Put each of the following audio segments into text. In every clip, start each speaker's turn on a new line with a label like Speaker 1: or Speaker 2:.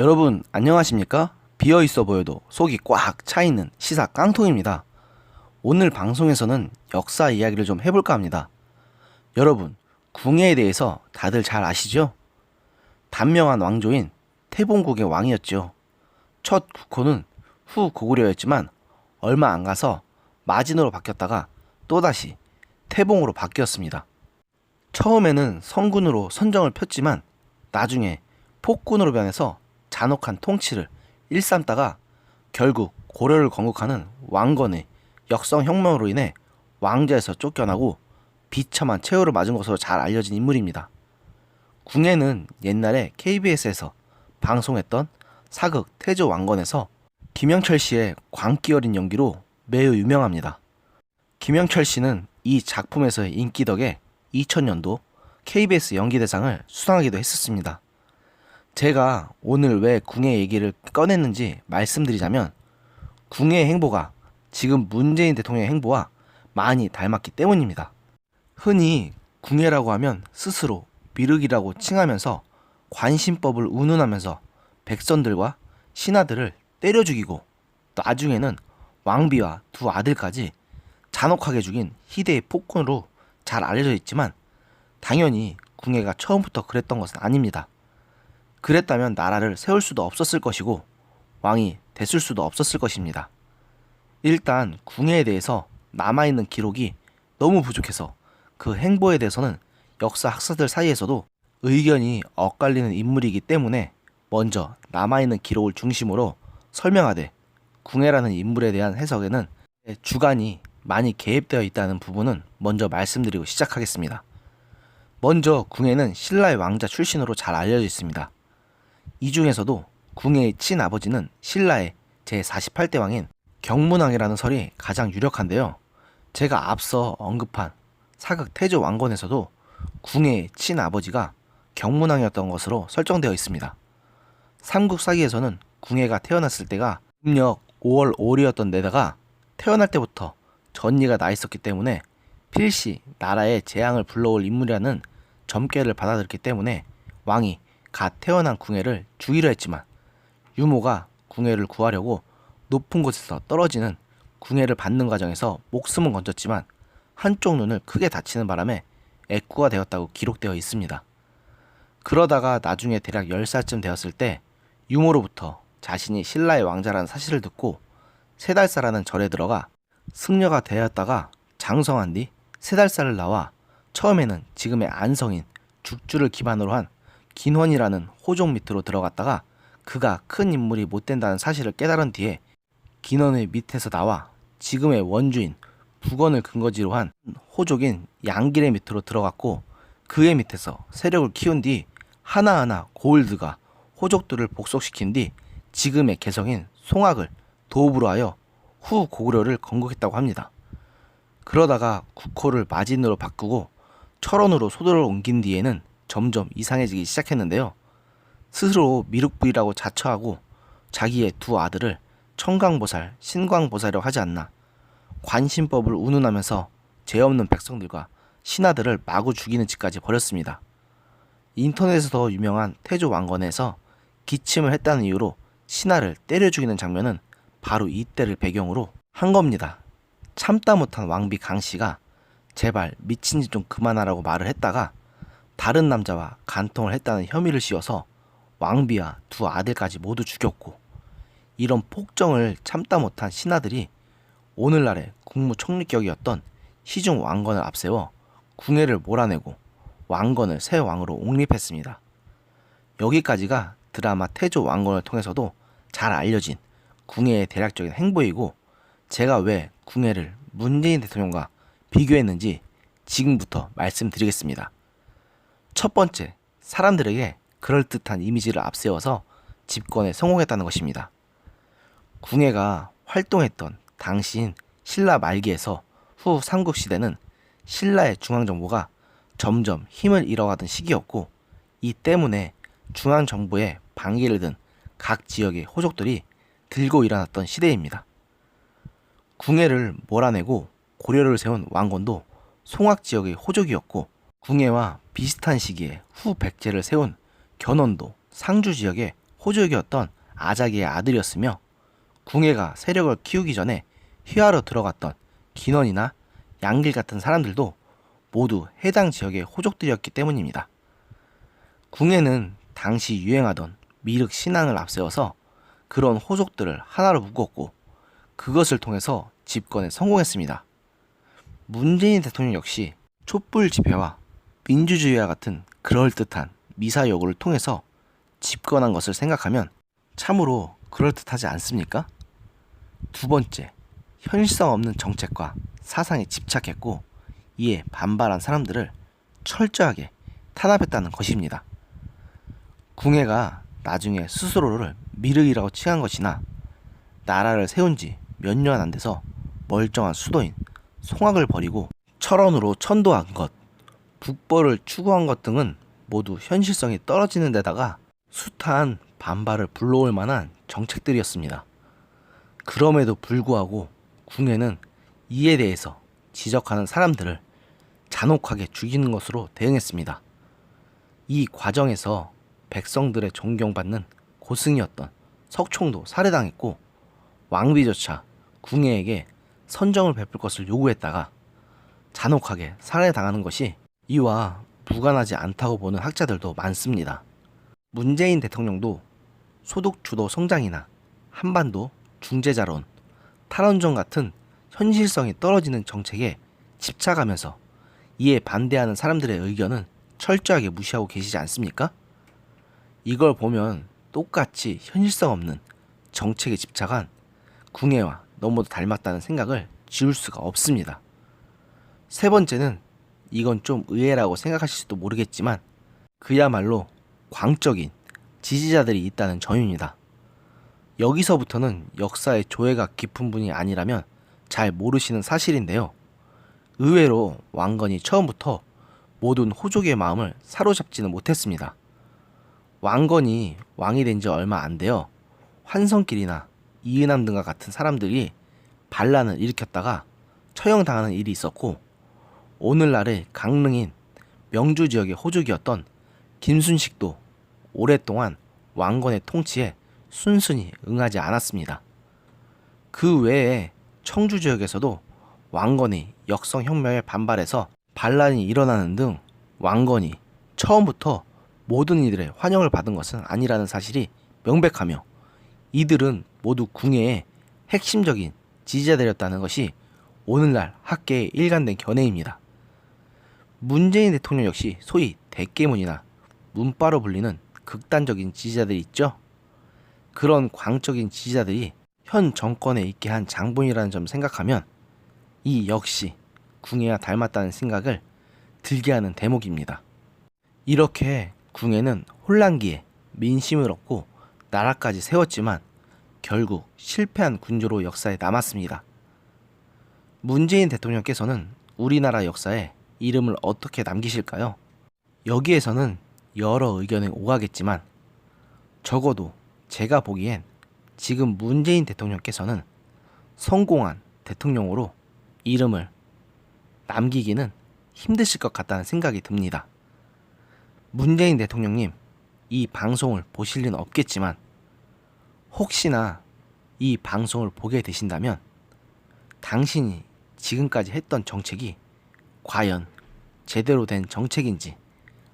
Speaker 1: 여러분 안녕하십니까? 비어 있어 보여도 속이 꽉 차 있는 시사 깡통입니다. 오늘 방송에서는 역사 이야기를 좀 해볼까 합니다. 여러분 궁예에 대해서 다들 잘 아시죠? 단명한 왕조인 태봉국의 왕이었죠. 첫 국호는 후 고구려였지만 얼마 안 가서 마진으로 바뀌었다가 또다시 태봉으로 바뀌었습니다. 처음에는 성군으로 선정을 폈지만 나중에 폭군으로 변해서 잔혹한 통치를 일삼다가 결국 고려를 건국하는 왕건의 역성 혁명으로 인해 왕좌에서 쫓겨나고 비참한 최후를 맞은 것으로 잘 알려진 인물입니다. 궁예는 옛날에 KBS에서 방송했던 사극 태조 왕건에서 김영철 씨의 광기 어린 연기로 매우 유명합니다. 김영철 씨는 이 작품에서의 인기 덕에 2000년도 KBS 연기대상을 수상하기도 했었습니다. 제가 오늘 왜 궁예 얘기를 꺼냈는지 말씀드리자면 궁예의 행보가 지금 문재인 대통령의 행보와 많이 닮았기 때문입니다. 흔히 궁예라고 하면 스스로 미륵이라고 칭하면서 관심법을 운운하면서 백성들과 신하들을 때려 죽이고 나중에는 왕비와 두 아들까지 잔혹하게 죽인 희대의 폭군으로 잘 알려져 있지만 당연히 궁예가 처음부터 그랬던 것은 아닙니다. 그랬다면 나라를 세울 수도 없었을 것이고 왕이 됐을 수도 없었을 것입니다. 일단 궁예에 대해서 남아있는 기록이 너무 부족해서 그 행보에 대해서는 역사 학사들 사이에서도 의견이 엇갈리는 인물이기 때문에 먼저 남아있는 기록을 중심으로 설명하되 궁예라는 인물에 대한 해석에는 주관이 많이 개입되어 있다는 부분은 먼저 말씀드리고 시작하겠습니다. 먼저 궁예는 신라의 왕자 출신으로 잘 알려져 있습니다. 이 중에서도 궁예의 친아버지는 신라의 제48대 왕인 경문왕이라는 설이 가장 유력한데요. 제가 앞서 언급한 사극 태조 왕건에서도 궁예의 친아버지가 경문왕이었던 것으로 설정되어 있습니다. 삼국사기에서는 궁예가 태어났을 때가 음력 5월 5일이었던 데다가 태어날 때부터 전이가 나 있었기 때문에 필시 나라의 재앙을 불러올 인물이라는 점괘를 받아들였기 때문에 왕이 갓 태어난 궁예를 죽이려 했지만 유모가 궁예를 구하려고 높은 곳에서 떨어지는 궁예를 받는 과정에서 목숨은 건졌지만 한쪽 눈을 크게 다치는 바람에 애꾸가 되었다고 기록되어 있습니다. 그러다가 나중에 대략 10살쯤 되었을 때 유모로부터 자신이 신라의 왕자라는 사실을 듣고 세달사라는 절에 들어가 승려가 되었다가 장성한 뒤 세달사를 나와 처음에는 지금의 안성인 죽주를 기반으로 한 긴원이라는 호종 밑으로 들어갔다가 그가 큰 인물이 못 된다는 사실을 깨달은 뒤에 긴원의 밑에서 나와 지금의 원주인 북원을 근거지로 한 호족인 양길의 밑으로 들어갔고 그의 밑에서 세력을 키운 뒤 하나하나 고을드가 호족들을 복속시킨 뒤 지금의 개성인 송악을 도읍으로 하여 후 고구려를 건국했다고 합니다. 그러다가 국호를 마진으로 바꾸고 철원으로 소도를 옮긴 뒤에는 점점 이상해지기 시작했는데요. 스스로 미륵부이라고 자처하고 자기의 두 아들을 청강보살, 신광보살이라고 하지 않나 관심법을 운운하면서 죄 없는 백성들과 신하들을 마구 죽이는 짓까지 벌였습니다. 인터넷에서 유명한 태조 왕건에서 기침을 했다는 이유로 신하를 때려 죽이는 장면은 바로 이때를 배경으로 한 겁니다. 참다 못한 왕비 강씨가 제발 미친 짓 좀 그만하라고 말을 했다가 다른 남자와 간통을 했다는 혐의를 씌워서 왕비와 두 아들까지 모두 죽였고 이런 폭정을 참다 못한 신하들이 오늘날의 국무총리격이었던 시중 왕건을 앞세워 궁예를 몰아내고 왕건을 새 왕으로 옹립했습니다. 여기까지가 드라마 태조 왕건을 통해서도 잘 알려진 궁예의 대략적인 행보이고 제가 왜 궁예를 문재인 대통령과 비교했는지 지금부터 말씀드리겠습니다. 첫 번째, 사람들에게 그럴듯한 이미지를 앞세워서 집권에 성공했다는 것입니다. 궁예가 활동했던 당시인 신라 말기에서 후 삼국시대는 신라의 중앙정부가 점점 힘을 잃어가던 시기였고 이 때문에 중앙정부의 반기를 든 각 지역의 호족들이 들고 일어났던 시대입니다. 궁예를 몰아내고 고려를 세운 왕건도 송악 지역의 호족이었고 궁예와 비슷한 시기에 후 백제를 세운 견원도 상주 지역의 호족이었던 아자기의 아들이었으며 궁예가 세력을 키우기 전에 휘하러 들어갔던 기넌이나 양길 같은 사람들도 모두 해당 지역의 호족들이었기 때문입니다. 궁예는 당시 유행하던 미륵 신앙을 앞세워서 그런 호족들을 하나로 묶었고 그것을 통해서 집권에 성공했습니다. 문재인 대통령 역시 촛불 집회와 민주주의와 같은 그럴듯한 미사 여구를 통해서 집권한 것을 생각하면 참으로 그럴듯하지 않습니까? 두 번째, 현실성 없는 정책과 사상에 집착했고 이에 반발한 사람들을 철저하게 탄압했다는 것입니다. 궁예가 나중에 스스로를 미륵이라고 칭한 것이나 나라를 세운 지 몇 년 안 돼서 멀쩡한 수도인 송악을 버리고 철원으로 천도한 것, 북벌을 추구한 것 등은 모두 현실성이 떨어지는 데다가 숱한 반발을 불러올 만한 정책들이었습니다. 그럼에도 불구하고 궁예는 이에 대해서 지적하는 사람들을 잔혹하게 죽이는 것으로 대응했습니다. 이 과정에서 백성들의 존경받는 고승이었던 석총도 살해당했고 왕비조차 궁예에게 선정을 베풀 것을 요구했다가 잔혹하게 살해당하는 것이 이와 무관하지 않다고 보는 학자들도 많습니다. 문재인 대통령도 소득 주도 성장이나 한반도 중재자론, 탈원전 같은 현실성이 떨어지는 정책에 집착하면서 이에 반대하는 사람들의 의견은 철저하게 무시하고 계시지 않습니까? 이걸 보면 똑같이 현실성 없는 정책에 집착한 궁예와 너무도 닮았다는 생각을 지울 수가 없습니다. 세 번째는 이건 좀 의외라고 생각하실지도 모르겠지만 그야말로 광적인 지지자들이 있다는 점입니다. 여기서부터는 역사의 조예가 깊은 분이 아니라면 잘 모르시는 사실인데요. 의외로 왕건이 처음부터 모든 호족의 마음을 사로잡지는 못했습니다. 왕건이 왕이 된 지 얼마 안 되어 환성길이나 이은함 등과 같은 사람들이 반란을 일으켰다가 처형당하는 일이 있었고 오늘날의 강릉인 명주 지역의 호족이었던 김순식도 오랫동안 왕건의 통치에 순순히 응하지 않았습니다. 그 외에 청주 지역에서도 왕건이 역성혁명에 반발해서 반란이 일어나는 등 왕건이 처음부터 모든 이들의 환영을 받은 것은 아니라는 사실이 명백하며 이들은 모두 궁예의 핵심적인 지지자들이었다는 것이 오늘날 학계의 일관된 견해입니다. 문재인 대통령 역시 소위 대깨문이나 문바로 불리는 극단적인 지지자들이 있죠. 그런 광적인 지지자들이 현 정권에 있게 한 장본이라는 점 생각하면 이 역시 궁예와 닮았다는 생각을 들게 하는 대목입니다. 이렇게 궁예는 혼란기에 민심을 얻고 나라까지 세웠지만 결국 실패한 군주로 역사에 남았습니다. 문재인 대통령께서는 우리나라 역사에 이름을 어떻게 남기실까요? 여기에서는 여러 의견이 오가겠지만 적어도 제가 보기엔 지금 문재인 대통령께서는 성공한 대통령으로 이름을 남기기는 힘드실 것 같다는 생각이 듭니다. 문재인 대통령님, 이 방송을 보실 리는 없겠지만 혹시나 이 방송을 보게 되신다면 당신이 지금까지 했던 정책이 과연 제대로 된 정책인지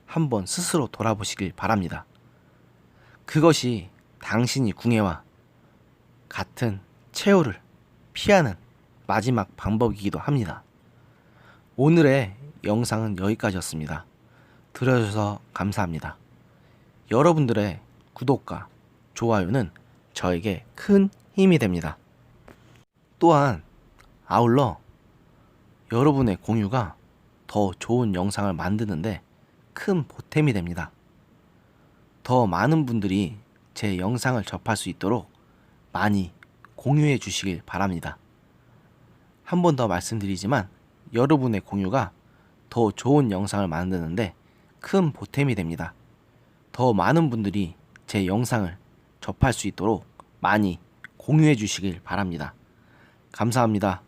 Speaker 1: 한번 스스로 돌아보시길 바랍니다. 그것이 당신이 궁예와 같은 최후를 피하는 마지막 방법이기도 합니다. 오늘의 영상은 여기까지였습니다. 들어주셔서 감사합니다. 여러분들의 구독과 좋아요는 저에게 큰 힘이 됩니다. 또한 아울러 여러분의 공유가 더 좋은 영상을 만드는데 큰 보탬이 됩니다. 더 많은 분들이 제 영상을 접할 수 있도록 많이 공유해 주시길 바랍니다. 한 번 더 말씀드리지만 여러분의 공유가 더 좋은 영상을 만드는데 큰 보탬이 됩니다. 더 많은 분들이 제 영상을 접할 수 있도록 많이 공유해 주시길 바랍니다. 감사합니다.